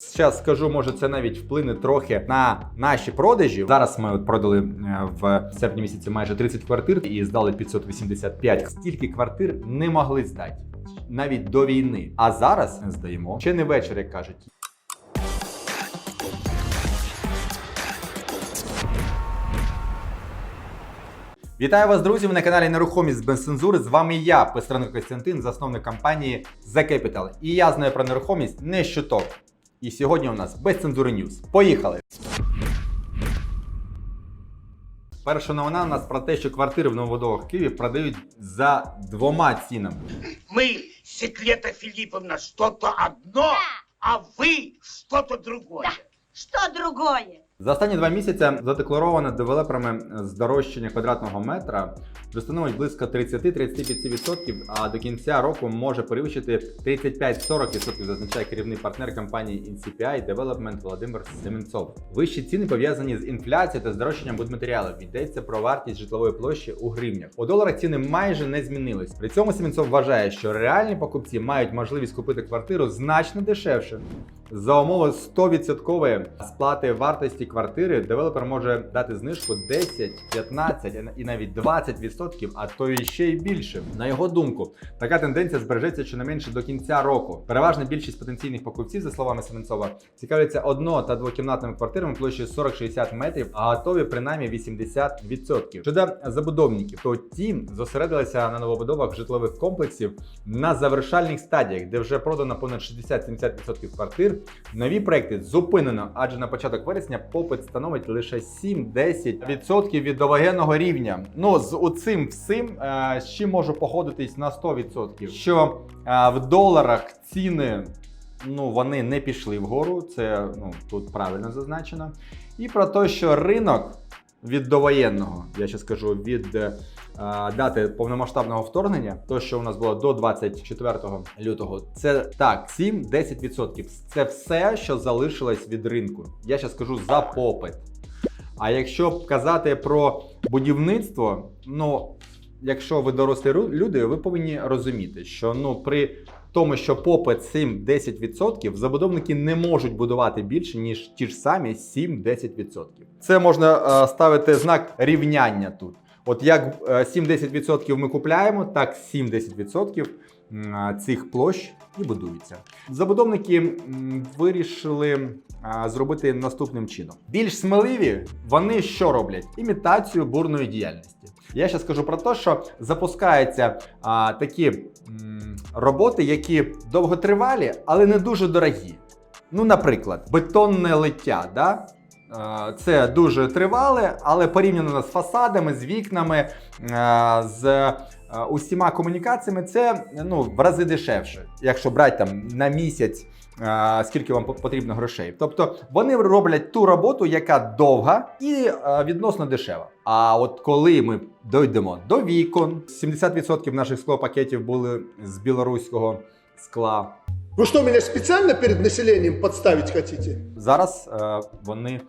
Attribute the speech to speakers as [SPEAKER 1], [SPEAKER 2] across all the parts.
[SPEAKER 1] Зараз скажу, може це навіть вплине трохи на наші продажі. Зараз ми от продали е, в серпні місяці майже 30 квартир і здали 585. Стільки квартир не могли здати навіть до війни. А зараз здаємо ще не вечір, як кажуть. Вітаю вас, друзі! Ви на каналі Нерухомість без цензури. З вами я, Пестренко Костянтин, засновник компанії The Capital. І я знаю про нерухомість не щоток. І сьогодні у нас без цензури Ньюс. Поїхали! Перша новина у нас про те, що квартири в новобудовах Києві продають за двома цінами.
[SPEAKER 2] Ми, Секрета Філіповна, что-то одно, а ви что-то другое.
[SPEAKER 3] Что другое?
[SPEAKER 1] За останні два місяці задекларовано девелоперами здорожчання квадратного метра достановить близько 30-35%, а до кінця року може перевищити 35-40%, зазначає керівний партнер компанії NCPI Development Володимир Семенцов. Вищі ціни пов'язані з інфляцією та здорожчанням будматеріалів. Йдеться про вартість житлової площі у гривнях. У доларах ціни майже не змінились. При цьому Семенцов вважає, що реальні покупці мають можливість купити квартиру значно дешевше. За умови 100% сплати вартості квартири девелопер може дати знижку 10, 15 і навіть 20%, а то і ще й більше. На його думку, така тенденція збережеться щонайменше до кінця року. Переважна більшість потенційних покупців, за словами Семенцова, цікавляться одно- та двокімнатними квартирами площею 40-60 метрів, а готові принаймні 80%. Щодо забудовників, то ті зосередилися на новобудовах житлових комплексів на завершальних стадіях, де вже продано понад 60-70% квартир. Нові проекти зупинено, адже на початок вересня попит становить лише 7-10% від довоєнного рівня. Ну з оцим всім ще можу погодитись на 100%. Що е, в доларах ціни ну вони не пішли вгору. Це ну тут правильно зазначено. І про те, що ринок від довоєнного, я ще скажу від. е, дати повномасштабного вторгнення, то що у нас було до 24 лютого, це так, 7-10%. Це все, що залишилось від ринку. Я ще скажу за попит. А якщо казати про будівництво, ну якщо ви дорослі люди, ви повинні розуміти, що ну при тому, що попит 7-10%, забудовники не можуть будувати більше, ніж ті ж самі 7-10%. Це можна е, ставити знак рівняння тут. От як е, 7-10% ми купляємо, так 7-10% цих площ і будується. Забудовники вирішили зробити наступним чином. Більш сміливі вони що роблять? Імітацію бурної діяльності. Я ще скажу про те, що запускаються такі роботи, які довготривалі, але не дуже дорогі. Ну, наприклад, бетонне лиття. Да? Е, Це дуже тривале, але порівняно з фасадами, з вікнами, е, з е, усіма комунікаціями, це ну, в рази дешевше, якщо брати там на місяць. Скільки вам потрібно грошей? Тобто вони роблять ту роботу, яка довга і е, відносно дешева. А от коли ми дійдемо до вікон, 70% наших склопакетів були з білоруського скла.
[SPEAKER 4] Вы что, меня специально перед населением подставить хотите?
[SPEAKER 1] Зараз е, вони,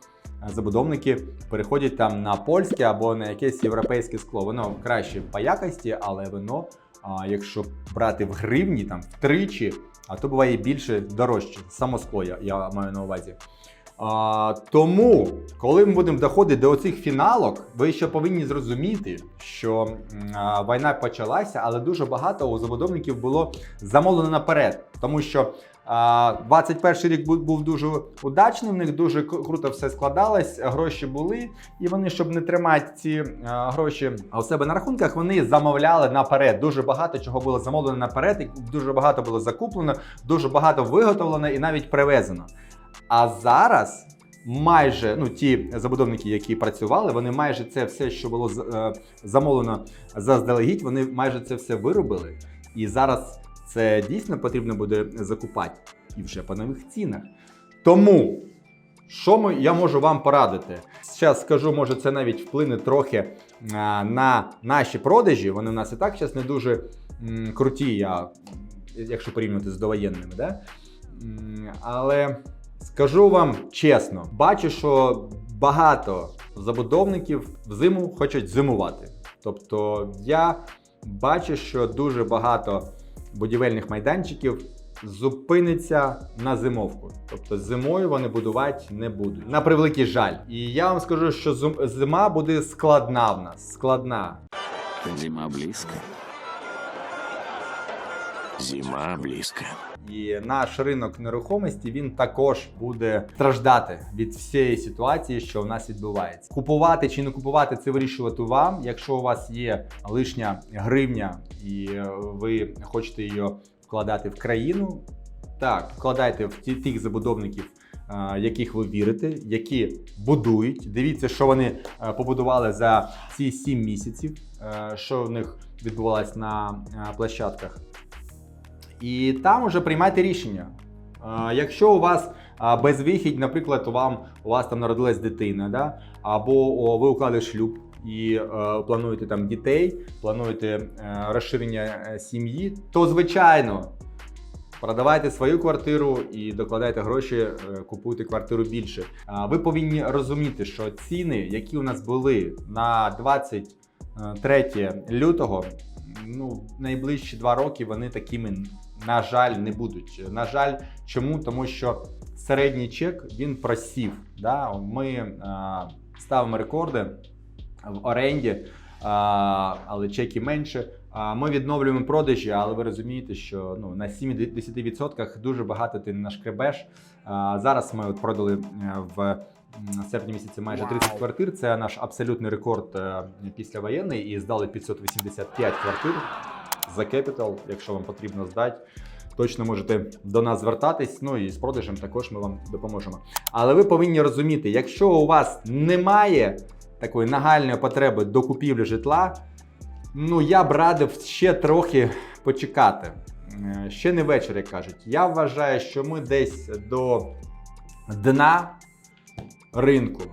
[SPEAKER 1] е, забудовники, переходять там на польське або на якесь європейське скло. Воно краще по якості, але воно, а, якщо брати в гривні, там втричі, а то буває більше дорожче. Само скло я, маю на увазі. А, тому, коли ми будемо доходити до оцих фіналок, ви ще повинні зрозуміти, що а, війна почалася, але дуже багато у забудовників було замовлено наперед, тому що 21 рік був, дуже удачний, в них дуже круто все складалось, гроші були, і вони, щоб не тримати ці гроші у себе на рахунках, вони замовляли наперед. Дуже багато чого було замовлено наперед, і дуже багато було закуплено, дуже багато виготовлено і навіть привезено. А зараз майже ну ті забудовники, які працювали, вони майже це все, що було е, замовлено заздалегідь, вони майже це все виробили. І зараз це дійсно потрібно буде закупати і вже по нових цінах. Тому. Що я можу вам порадити? Зараз скажу, може це навіть вплине трохи а, на наші продажі. Вони в нас і так зараз не дуже круті, я, якщо порівнювати з довоєнними. Да? Але скажу вам чесно, бачу, що багато забудовників взиму хочуть зимувати. Тобто я бачу, що дуже багато будівельних майданчиків зупиниться на зимовку. Тобто зимою вони будувати не будуть. На превеликий жаль. І я вам скажу, що зима буде складна в нас. Складна.
[SPEAKER 5] Зима близько. Зима близко.
[SPEAKER 1] І наш ринок нерухомості він також буде страждати від всієї ситуації, що в нас відбувається. Купувати чи не купувати це вирішувати вам. Якщо у вас є лишня гривня і е, ви хочете її вкладати в країну, так вкладайте в ті, тих забудовників. е, Яких ви вірите, які будують. Дивіться, що вони е, побудували за ці 7 місяців, що в них відбувалось на площадках. І там уже приймайте рішення. Якщо у вас безвихідь, наприклад, вам у вас там народилась дитина, да? або ви уклали шлюб і е, плануєте там дітей, плануєте е, розширення е, сім'ї, то звичайно. Продавайте свою квартиру і докладайте гроші, купуйте квартиру більше. Ви повинні розуміти, що ціни, які у нас були на 23 лютого, ну, найближчі два роки вони такими, на жаль, не будуть. На жаль, чому? Тому що середній чек він просів. Да? Ми е, ставимо рекорди в оренді, а, але чеки менше. А, Ми відновлюємо продажі, але ви розумієте, що ну, на 7-10% дуже багато ти не нашкребеш. А, Зараз ми от продали е, в м, серпні місяці майже 30 квартир. Це наш абсолютний рекорд е, післявоєнний і здали 585 квартир за Capital, якщо вам потрібно здати. Точно можете до нас звертатись. Ну і з продажем також ми вам допоможемо. Але ви повинні розуміти, якщо у вас немає такої нагальної потреби до купівлі житла, ну я б радив ще трохи почекати. Е, Ще не вечір, як кажуть. Я вважаю, що ми десь до дна ринку.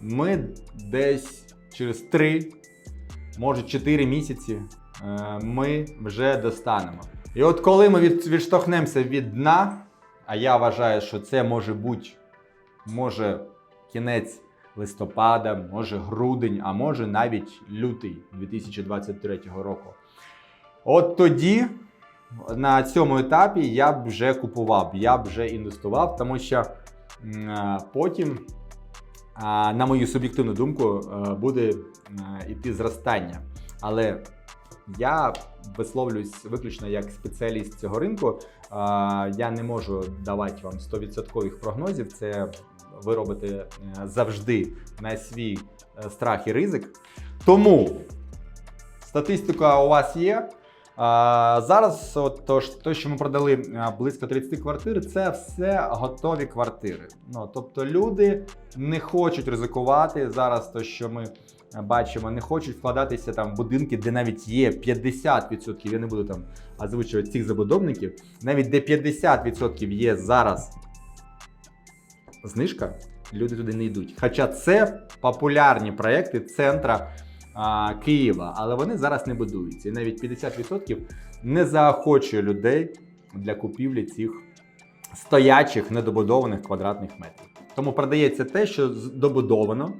[SPEAKER 1] Ми десь через 3, може 4 місяці е, ми вже достанемо. І от коли ми відштовхнемося від дна, а я вважаю, що це може бути може кінець листопада, може грудень, а може навіть лютий 2023 року. От тоді на цьому етапі я б вже купував, я б вже інвестував, тому що потім, а, на мою суб'єктивну думку, е, буде е, іти зростання. Але я висловлююсь виключно як спеціаліст цього ринку. Я не можу давати вам 100% прогнозів. Це ви робите е, завжди на свій е, страх і ризик. Тому статистика у вас є. Зараз, от, то, то, що ми продали близько 30 квартир, це все готові квартири. Ну, тобто люди не хочуть ризикувати. Зараз то, що ми е, бачимо, не хочуть вкладатися там в будинки, де навіть є 50%, я не буду там озвучувати цих забудовників, навіть де 50% є зараз знижка, люди туди не йдуть. Хоча це популярні проекти центра а, Києва, але вони зараз не будуються. І навіть 50% не заохочує людей для купівлі цих стоячих недобудованих квадратних метрів. Тому продається те, що добудовано,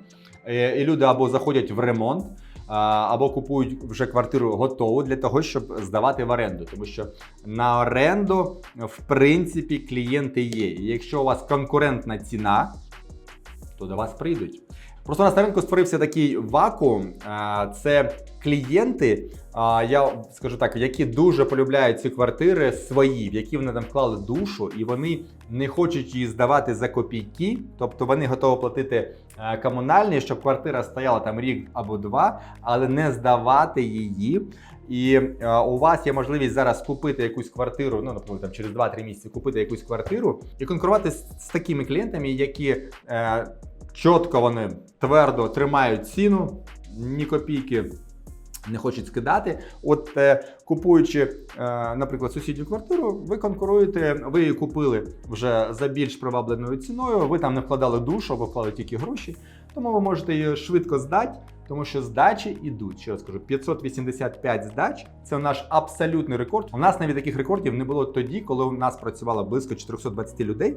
[SPEAKER 1] е, і люди або заходять в ремонт. Або купують вже квартиру готову для того, щоб здавати в оренду, тому що на оренду, в принципі, клієнти є. І якщо у вас конкурентна ціна, то до вас прийдуть. Просто на ринку створився такий вакуум. Це клієнти, я скажу так, які дуже полюбляють ці квартири свої, в які вони там вклали душу, і вони не хочуть її здавати за копійки. Тобто вони готові платити комунальні, щоб квартира стояла там рік або два, але не здавати її. І у вас є можливість зараз купити якусь квартиру, ну, наприклад, там через 2-3 місяці купити якусь квартиру і конкурувати з, з такими клієнтами, які е, чітко вони твердо тримають ціну, ні копійки не хочуть скидати. От е, купуючи, е, наприклад, сусідню квартиру, ви конкуруєте, ви її купили вже за більш привабленою ціною, ви там не вкладали душу, ви вклали тільки гроші, тому ви можете її швидко здати. Тому що здачі ідуть, ще раз скажу, 585 здач це наш абсолютний рекорд. У нас навіть таких рекордів не було тоді, коли у нас працювало близько 420 людей.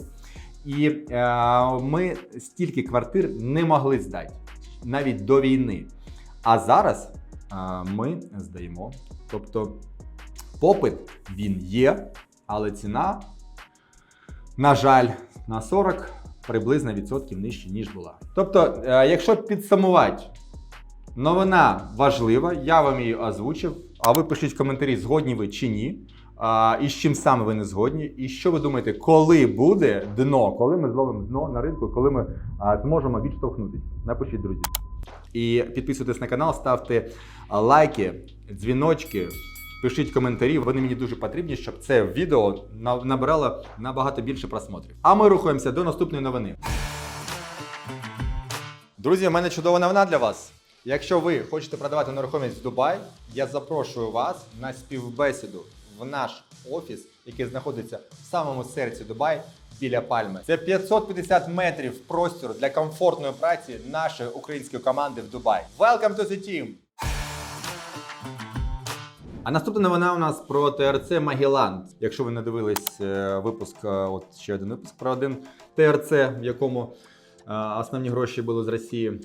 [SPEAKER 1] І е, ми стільки квартир не могли здати навіть до війни. А зараз е, ми здаємо. Тобто попит він є, але ціна, на жаль, на 40 приблизно відсотків нижче, ніж була. Тобто, е, якщо підсумувати, новина важлива, я вам її озвучив, а ви пишіть в коментарі, згодні ви чи ні. А, і з чим саме ви не згодні, і що ви думаєте, коли буде дно, коли ми зловимо дно на ринку, коли ми а, зможемо відштовхнутися? Напишіть, друзі. І підписуйтесь на канал, ставте лайки, дзвіночки, пишіть коментарі. Вони мені дуже потрібні, щоб це відео на- набирало набагато більше просмотрів. А ми рухаємося до наступної новини. Друзі, у мене чудова новина для вас. Якщо ви хочете продавати нерухомість в Дубай, я запрошую вас на співбесіду в наш офіс, який знаходиться в самому серці Дубай біля Пальми. Це 550 метрів простору для комфортної праці нашої української команди в Дубай. Welcome to the team! А наступна новина у нас про ТРЦ Магілан. Якщо ви не дивились е, випуск, е, от ще один випуск про один ТРЦ, в якому е, основні гроші були з Росії.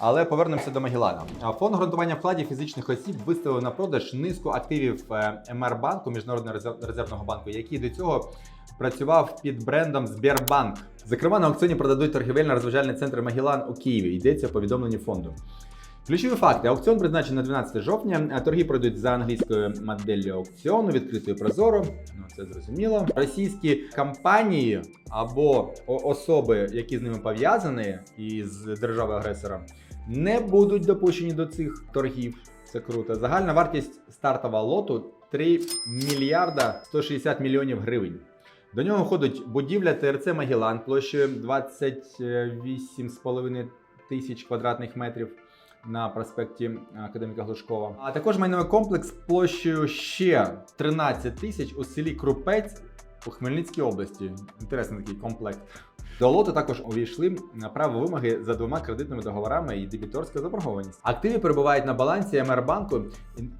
[SPEAKER 1] Але повернемося до Магілана. Фонд гарантування вкладів фізичних осіб виставив на продаж низку активів е, МР банку Міжнародного резервного банку, який до цього працював під брендом Сбербанк. Зокрема, на аукціоні продадуть торгівельно-розважальний центр Магілан у Києві. Йдеться в повідомленні фонду. Ключові факти. Аукціон призначений на 12 жовтня. а Торги пройдуть за англійською моделлю аукціону, відкритою прозоро. Ну це зрозуміло. Російські компанії або особи, які з ними пов'язані із державою агресора, не будуть допущені до цих торгів. Це круто. Загальна вартість стартового лоту 3 мільярда 160 мільйонів гривень. До нього входить будівля ТРЦ Магілан площею 28,5 тисяч квадратних метрів на проспекті Академіка Глушкова. А також майновий комплекс площею ще 13 тисяч у селі Крупець у Хмельницькій області. Інтересний такий комплект. До лоту також увійшли право вимоги за двома кредитними договорами і дебіторська заборгованість. Активи перебувають на балансі МР-банку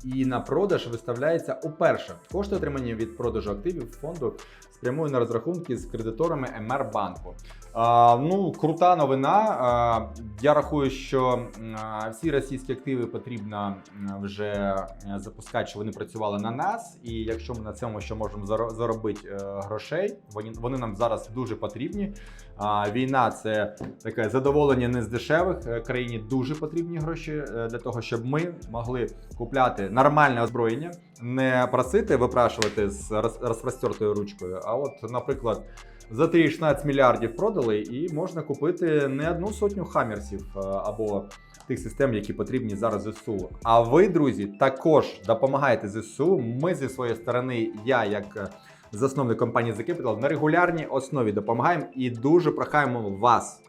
[SPEAKER 1] і на продаж виставляється уперше. Кошти, отримані від продажу активів фонду, спрямують на розрахунки з кредиторами МР-банку. А, ну, крута новина. А, я рахую, що а, всі російські активи потрібно вже е, запускати, що вони працювали на нас. І якщо ми на цьому ще можемо заробити е, грошей, вони, вони нам зараз дуже потрібні. А, війна це таке задоволення не з дешевих. Е, Країні дуже потрібні гроші для того, щоб ми могли купляти нормальне озброєння, не просити випрашувати з роз- розпростертою ручкою. А от, наприклад, за 3,16 мільярдів продали, і можна купити не одну сотню хаммерсів е, або тих систем, які потрібні зараз ЗСУ. А ви, друзі, також допомагаєте ЗСУ. Ми зі своєї сторони, я як е, засновник компанії The Capital, на регулярній основі допомагаємо і дуже прохаємо вас,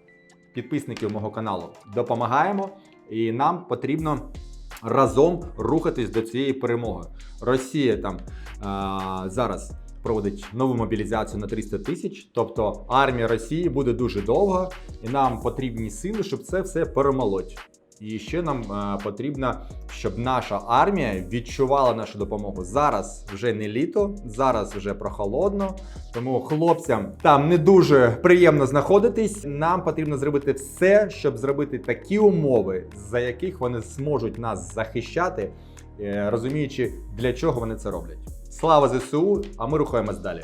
[SPEAKER 1] підписників мого каналу. Допомагаємо, і нам потрібно разом рухатись до цієї перемоги. Росія там а, зараз проводить нову мобілізацію на 300 тисяч. Тобто армія Росії буде дуже довго, і нам потрібні сили, щоб це все перемолоть. І ще нам е, потрібно, щоб наша армія відчувала нашу допомогу. Зараз вже не літо, зараз вже прохолодно. Тому хлопцям там не дуже приємно знаходитись. Нам потрібно зробити все, щоб зробити такі умови, за яких вони зможуть нас захищати, е, розуміючи, для чого вони це роблять. Слава ЗСУ! А ми рухаємось далі.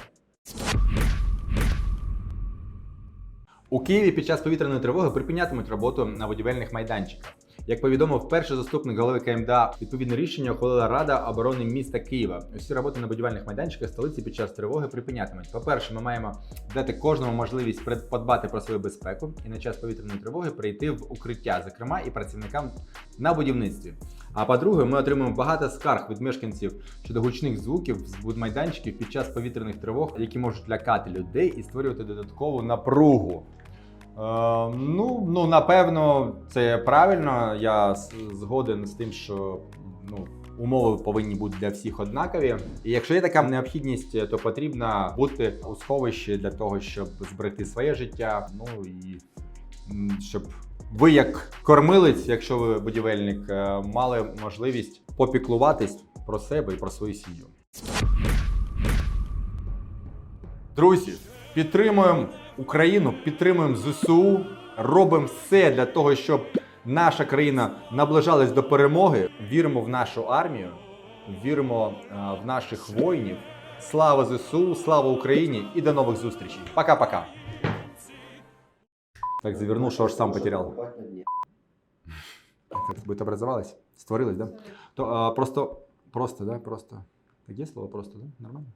[SPEAKER 1] У Києві під час повітряної тривоги припинятимуть роботу на будівельних майданчиках. Як повідомив перший заступник голови КМДА, відповідне рішення ухвалила Рада оборони міста Києва. Усі роботи на будівельних майданчиках столиці під час тривоги припинятимуть. По-перше, ми маємо дати кожному можливість подбати про свою безпеку і на час повітряної тривоги прийти в укриття, зокрема і працівникам на будівництві. А по-друге, ми отримуємо багато скарг від мешканців щодо гучних звуків з будмайданчиків під час повітряних тривог, які можуть лякати людей і створювати додаткову напругу. Е, ну, ну, напевно, це правильно. Я згоден з тим, що ну, умови повинні бути для всіх однакові. І якщо є така необхідність, то потрібно бути у сховищі для того, щоб зберегти своє життя. Ну і щоб ви, як кормилець, якщо ви будівельник, е, мали можливість попіклуватись про себе і про свою сім'ю. Друзі, підтримуємо Україну, підтримуємо ЗСУ, робимо все для того, щоб наша країна наближалась до перемоги. Віримо в нашу армію, віримо е, в наших воїнів Слава ЗСУ, слава Україні і до нових зустрічей. Пока-пока. Так, завернул, что аж сам это будет образовалось? Створилось, да? То, а, просто, просто, да, просто. Є слово просто, да? Нормально?